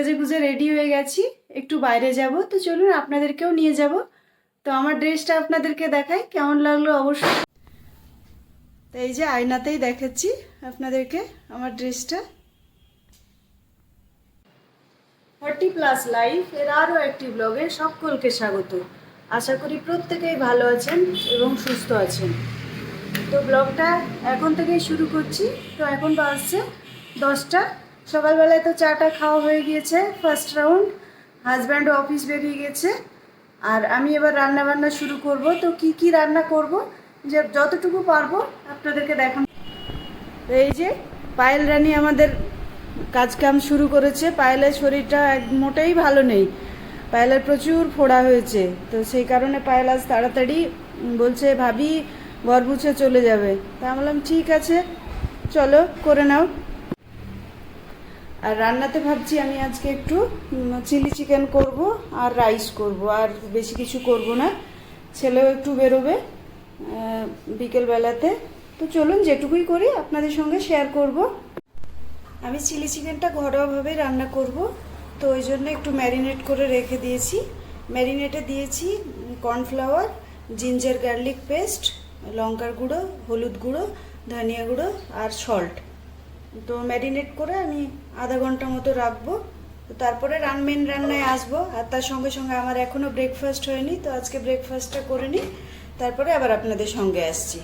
সেজে গুজে রেডি হয়ে গেছি। একটু বাইরে যাব। তো চলুন আপনাদেরকেও নিয়ে যাব। তো আমার ড্রেসটা আপনাদেরকে দেখাই, কেমন লাগল অবশ্যই। তো এই যে আয়নাতেই দেখাচ্ছি আপনাদেরকে আমার ড্রেসটা। ফর্টি প্লাস লাইফ এর আরও একটি ব্লগে সকলকে স্বাগত। আশা করি প্রত্যেকেই ভালো আছেন এবং সুস্থ আছেন। তো ব্লগটা এখন থেকেই শুরু করছি। তো এখন বাজছে দশটা সকালবেলায় তো চাটা খাওয়া হয়ে গিয়েছে ফার্স্ট রাউন্ড হাজব্যান্ডও অফিস বেরিয়ে গেছে। আর আমি এবার রান্না বান্না শুরু করব। তো কি কি রান্না করব? যে যতটুকু পারব আপনাদেরকে দেখান। তো এই যে, পায়েল রানী আমাদের কাজ কাম শুরু করেছে। পায়েলের শরীরটা এক- মোটেই ভালো নেই। পায়েলের প্রচুর ফোড়া হয়েছে। তো সেই কারণে পায়েল আজ তাড়াতাড়ি বলছে, ভাবি ঘর চলে যাবে। তা বললাম, ঠিক আছে, চলো, করে নাও। আর রান্নাতে ভাবছি আমি আজকে একটু চিলি চিকেন করব আর রাইস করব, আর বেশি কিছু করব না। ছেলেও একটু বেরোবে বিকেলবেলাতে। তো চলুন যেটুকুই করি আপনাদের সঙ্গে শেয়ার করব। আমি চিলি চিকেনটা ঘরোয়াভাবে রান্না করব, তো ওই জন্য একটু ম্যারিনেট করে রেখে দিয়েছি। ম্যারিনেটে দিয়েছি কর্নফ্লাওয়ার, জিঞ্জার গার্লিক পেস্ট, লঙ্কার গুঁড়ো, হলুদ গুঁড়ো, ধনিয়া গুঁড়ো আর সল্ট। তো ম্যারিনেট করে আমি আধা ঘণ্টা মতো রাখব। তো তারপরে রান মেন রান্নায় আসব। আর তার সঙ্গে সঙ্গে আমার এখনও ব্রেকফাস্ট হয়নি, তো আজকে ব্রেকফাস্টটা করে নিই। তারপরে আবার আপনাদের সঙ্গে আসছি।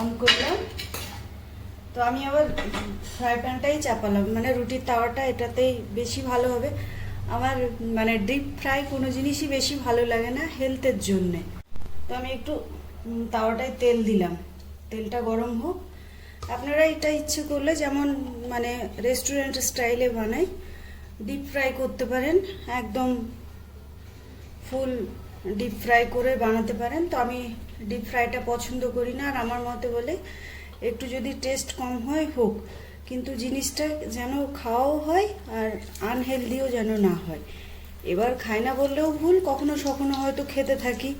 অন করলাম। তো আমি আবার ফ্রাই প্যানটাই চাপালাম। মানে রুটির তাওয়াটা এটাতেই বেশি ভালো হবে। আমার মানে ডিপ ফ্রাই কোনো জিনিসই বেশি ভালো লাগে না হেলথের জন্যে। তো আমি একটু তাওয়াটায় তেল দিলাম। তেলটা গরম হোক। আপনারা এটা ইচ্ছে করলে যেমন মানে রেস্টুরেন্ট স্টাইলে বানাই ডিপ ফ্রাই করতে পারেন, একদম ফুল ডিপ ফ্রাই করে বানাতে পারেন। তো আমি ডিপ ফ্রাইটা পছন্দ করি না, আর আমার মতে বলে একটু যদি টেস্ট কম হয়, হোক। কিন্তু জিনিসটা যেন খাওয়াও হয়, আর আনহেলদিও যেন না হয়। এবার খাই না বললেও ভুল, কখনো সখনো হয়তো খেতে থাকি।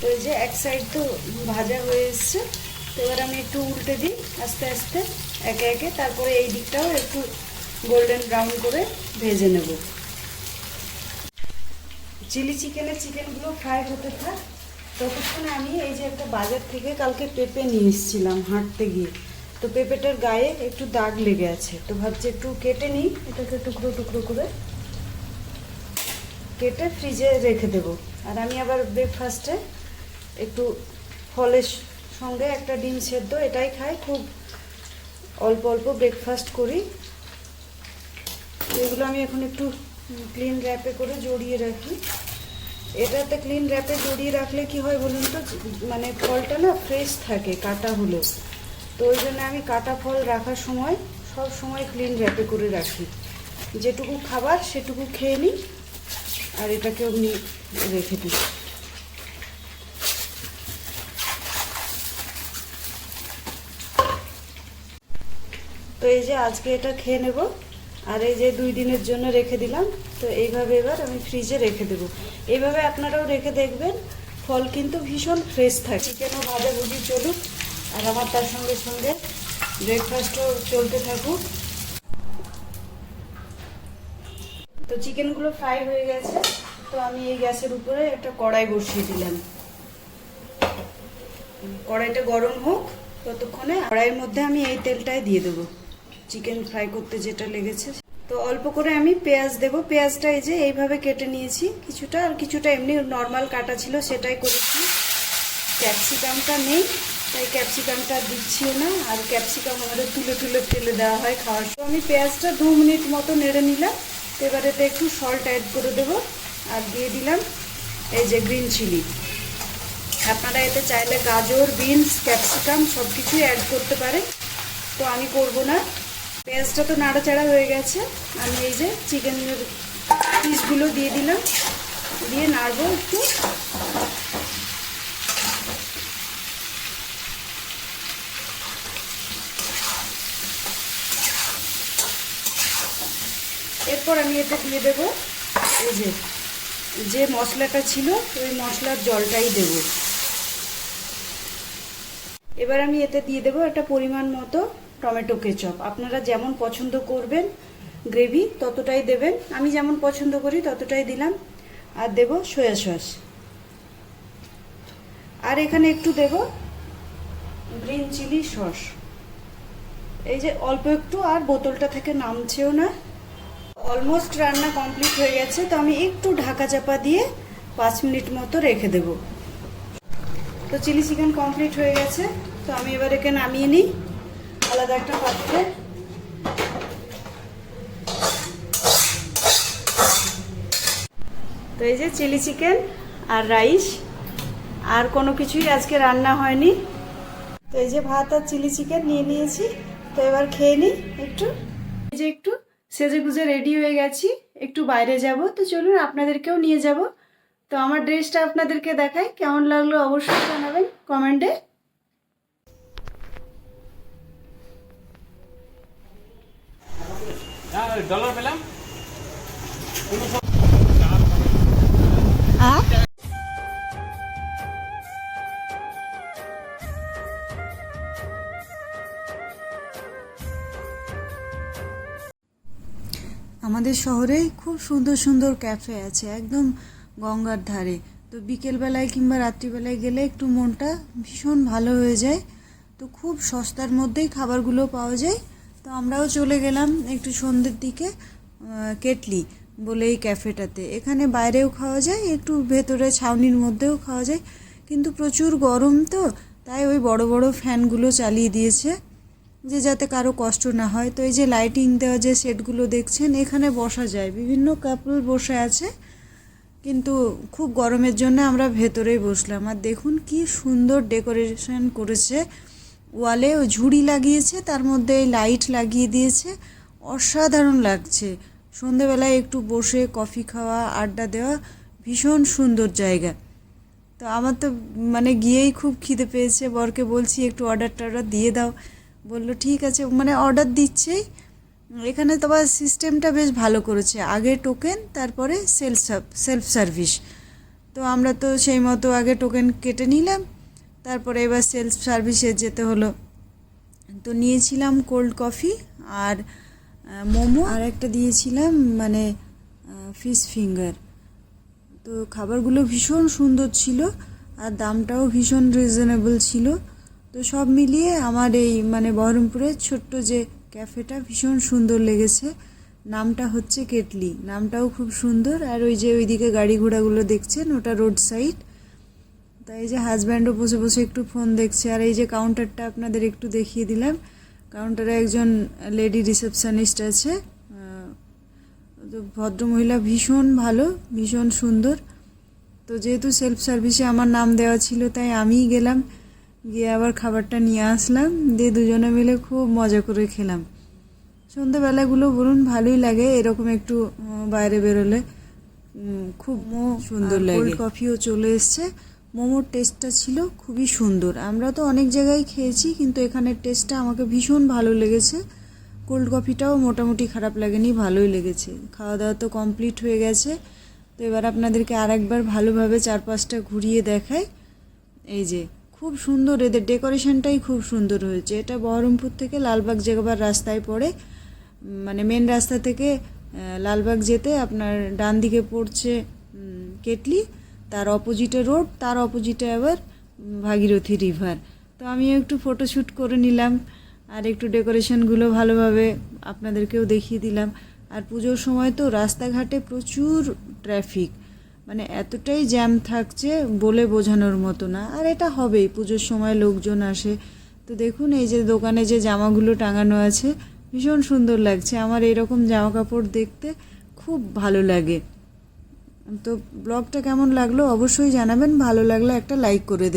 তো এই যে এক সাইড তো ভাজা হয়ে এসছে, তো এবার আমি একটু উল্টে দিই, আস্তে আস্তে, একে একে, তারপরে এই দিকটাও একটু গোল্ডেন ব্রাউন করে ভেজে নেব। চিলি চিকেনের চিকেনগুলো ফ্রাই হতে থাক, ততক্ষণে আমি এই যে একটা বাজার থেকে কালকে পেঁপে নিয়ে এসেছিলাম হাঁটতে গিয়ে, তো পেঁপেটার গায়ে একটু দাগ লেগে আছে, তো ভাবছি একটু কেটে নিই, এটাকে টুকরো টুকরো করে কেটে ফ্রিজে রেখে দেবো। আর আমি আবার ব্রেকফাস্টে একটু ফলের সঙ্গে একটা ডিম সেদ্ধ, এটাই খাই। খুব অল্প অল্প ব্রেকফাস্ট করি। এগুলো আমি এখন একটু ক্লিন র্যাপে করে জড়িয়ে রাখি। এটাতে ক্লিন র্যাপে জড়িয়ে রাখলে কি হয় বলুন তো? মানে ফলটা না ফ্রেশ থাকে, কাটা হলেও তো ওই জন্য আমি কাটা ফল রাখার সময় সব সময় ক্লিন র্যাপে করে রাখি। যেটুকু খাবার সেটুকু খেয়ে নিই, আর এটাকে অমনি রেখে দিই। তো এই যে আজকে এটা খেয়ে নেব, আর এই যে দুই দিনের জন্য রেখে দিলাম, তো এইভাবে এবার আমি ফ্রিজে রেখে দেবো। এইভাবে আপনারাও রেখে দেখবেন, ফল কিন্তু ভীষণ ফ্রেশ থাকে। চিকেনও ভাজা ভুজি চলুক, আর আমার তার সঙ্গে সঙ্গে ব্রেকফাস্টও চলতে থাকুক। তো চিকেনগুলো ফ্রাই হয়ে গেছে, তো আমি এই গ্যাসের উপরে একটা কড়াই বসিয়ে দিলাম। কড়াইটা গরম হোক, ততক্ষণে কড়াইয়ের মধ্যে আমি এই তেলটাই দিয়ে দেবো। চিকেন ফ্রাই করতে যেটা লেগেছে। তো অল্প করে আমি পেঁয়াজ দেব। পেঁয়াজটা এই যে এইভাবে কেটে নিয়েছি কিছুটা, আর কিছুটা এমনি নর্মাল কাটা ছিল সেটাই করেছি। ক্যাপসিকামটা নেই, তাই ক্যাপসিকামটা দিচ্ছিও না, আর ক্যাপসিকাম আমাদের তুলে তুলে ফেলে দেওয়া হয় খাওয়ার সময় আমি পেঁয়াজটা দু মিনিট মতো নেড়ে নিলাম। তো এবার একটু সল্ট অ্যাড করে দেবো। আর দিয়ে দিলাম এই যে গ্রিন চিলি আপনারা এতে চাইলে গাজর বিনস ক্যাপসিকাম সব কিছুই অ্যাড করতে পারে তো আমি করব না। পেঁয়াজটা তো নাড়াচাড়া হয়ে গেছে। আমি এই যে চিকেনের পিসগুলো দিয়ে দিলাম। দিয়ে নাড়বো একটু। এরপর আমি এতে দিয়ে দেবো এই যে যে মশলাটা ছিল, ওই মশলার জলটাই দেব। এবার আমি এতে দিয়ে দেবো একটা পরিমাণ মতো টমেটো কেচপ। আপনারা যেমন পছন্দ করবেন গ্রেভি, ততটাই দেবেন। আমি যেমন পছন্দ করি, ততটাই দিলাম। আর দেব সয়া সস। আর এখানে একটু দেব গ্রিন চিলি সস। এই যে অল্প একটু, আর বোতলটা থেকে নামছেও না। অলমোস্ট রান্না কমপ্লিট হয়ে গেছে, তো আমি একটু ঢাকা চাপা দিয়ে পাঁচ মিনিট মতো রেখে দেব। তো চিলি চিকেন কমপ্লিট হয়ে গেছে, তো আমি এবার একে নামিয়ে নিই। আলাদা একটা পাত্রে। তো এই যে চিলি চিকেন আর রাইস, আর কোনো কিছুই আজকে রান্না হয়নি। তো এই যে ভাত আর চিলি চিকেন নিয়ে নিয়েছি। তো এবার খেয়ে নিই একটু। এই যে একটু সেজে গুজে রেডি হয়ে গেছি। একটু বাইরে যাব। তো চলুন আপনাদেরকেও নিয়ে যাব। তো আমার ড্রেসটা আপনাদেরকে দেখাই। কেমন লাগল অবশ্যই জানাবেন কমেন্টে। আমাদের শহরে খুব সুন্দর সুন্দর ক্যাফে আছে, একদম গঙ্গার ধারে। তো বিকেলবেলায় কিংবা রাত্রিবেলায় গেলে একটু মনটা ভীষণ ভালো হয়ে যায়। তো খুব সস্তার মধ্যেই খাবারগুলো পাওয়া যায়। তো আমরাও চলে গেলাম একটু সন্ধ্যের দিকে কেটলি বলে এই ক্যাফেটাতে। এখানে বাইরেও খাওয়া যায়, একটু ভেতরে ছাউনির মধ্যেও খাওয়া যায়। কিন্তু প্রচুর গরম তো, তাই ওই বড় বড় ফ্যানগুলো চালিয়ে দিয়েছে যে যাতে কারও কষ্ট না হয়। তো এই যে লাইটিং দেওয়া যে সেটগুলো দেখছেন, এখানে বসা যায়। বিভিন্ন কাপল বসে আছে, কিন্তু খুব গরমের জন্য আমরা ভেতরেই বসলাম। আর দেখুন কি সুন্দর ডেকোরেশন করেছে ওয়ালে ও ঝুড়ি লাগিয়েছে, তার মধ্যে লাইট লাগিয়ে দিয়েছে। অসাধারণ লাগছে। সন্ধেবেলায় একটু বসে কফি খাওয়া, আড্ডা দেওয়া ভীষণ সুন্দর জায়গা। তো আমার তো মানে গিয়েই খুব খিদে পেয়েছে। বরকে বলছি, একটু অর্ডার টর্ডার দিয়ে দাও। বলল, ঠিক আছে। মানে অর্ডার দিচ্ছেই এখানে তো আবার সিস্টেমটা বেশ ভালো করেছে। আগে টোকেন, তারপরে সেলফ সেলফ সার্ভিস। তো আমরা তো সেই মতো আগে টোকেন কেটে নিলাম। তারপরে এবার সেলফ সার্ভিসে যেতে হলো। তো নিয়েছিলাম কোল্ড কফি আর মোমো আর একটা দিয়েছিলাম মানে ফিশ ফিঙ্গার তো খাবারগুলো ভীষণ সুন্দর ছিল আর দামটাও ভীষণ রিজনেবল ছিল। তো সব মিলিয়ে আমার এই মানে বহরমপুরের ছোট্ট যে ক্যাফেটা ভীষণ সুন্দর লেগেছে। নামটা হচ্ছে কেটলি। নামটাও খুব সুন্দর। আর ওই যে ওইদিকে গাড়ি ঘোড়াগুলো দেখছেন, ওটা রোড সাইড তাই এই যে হাজব্যান্ডও বসে বসে একটু ফোন দেখছে আর এই যে কাউন্টারটা আপনাদের একটু দেখিয়ে দিলাম। কাউন্টারে একজন লেডি রিসেপশনিস্ট আছে। তো ভদ্রমহিলা ভীষণ ভালো ভীষণ সুন্দর। তো যেহেতু সেলফ সার্ভিসে আমার নাম দেওয়া ছিল তাই আমিই গেলাম। গিয়ে আবার খাবারটা নিয়ে আসলাম। দিয়ে দুজনে মিলে খুব মজা করে খেলাম। সন্ধ্যাবেলাগুলো বলুন ভালোই লাগে এরকম একটু বাইরে বেরোলে। খুব সুন্দর লাগে। কফিও চলে এসছে। মোমোর টেস্টটা ছিল খুবই সুন্দর। আমরা তো অনেক জায়গায় খেয়েছি, কিন্তু এখানের টেস্টটা আমাকে ভীষণ ভালো লেগেছে। কোল্ড কফিটাও মোটামুটি খারাপ লাগেনি, ভালোই লেগেছে। খাওয়া দাওয়া তো কমপ্লিট হয়ে গেছে। তো এবার আপনাদেরকে আর একবার ভালোভাবে চারপাশটা ঘুরিয়ে দেখাই। এই যে, খুব সুন্দর, এদের ডেকোরেশনটাই খুব সুন্দর হয়েছে। এটা বহরমপুর থেকে লালবাগ যেবার রাস্তায় পড়ে মানে মেন রাস্তা থেকে লালবাগ যেতে আপনার ডান দিকে পড়ছে কেটলি। তার অপোজিটে রোড, তার অপোজিটে আবার ভাগীরথী রিভার। তো আমি একটু ফটোশ্যুট করে নিলাম আর একটু ডেকোরেশনগুলো ভালোভাবে আপনাদেরকেও দেখিয়ে দিলাম। আর পুজোর সময় তো রাস্তাঘাটে প্রচুর ট্রাফিক মানে এতটাই জ্যাম থাকছে বলে বোঝানোর মতো না। আর এটা হবেই, পুজোর সময় লোকজন আসে। তো দেখুন, এই যে দোকানে যে জামাগুলো টাঙানো আছে, ভীষণ সুন্দর লাগছে। আমার এরকম জামা কাপড় দেখতে খুব ভালো লাগে। তো ব্লগটা কেমন লাগল অবশ্যই জানাবেন ভালো লাগলে একটা লাইক করে দেবেন।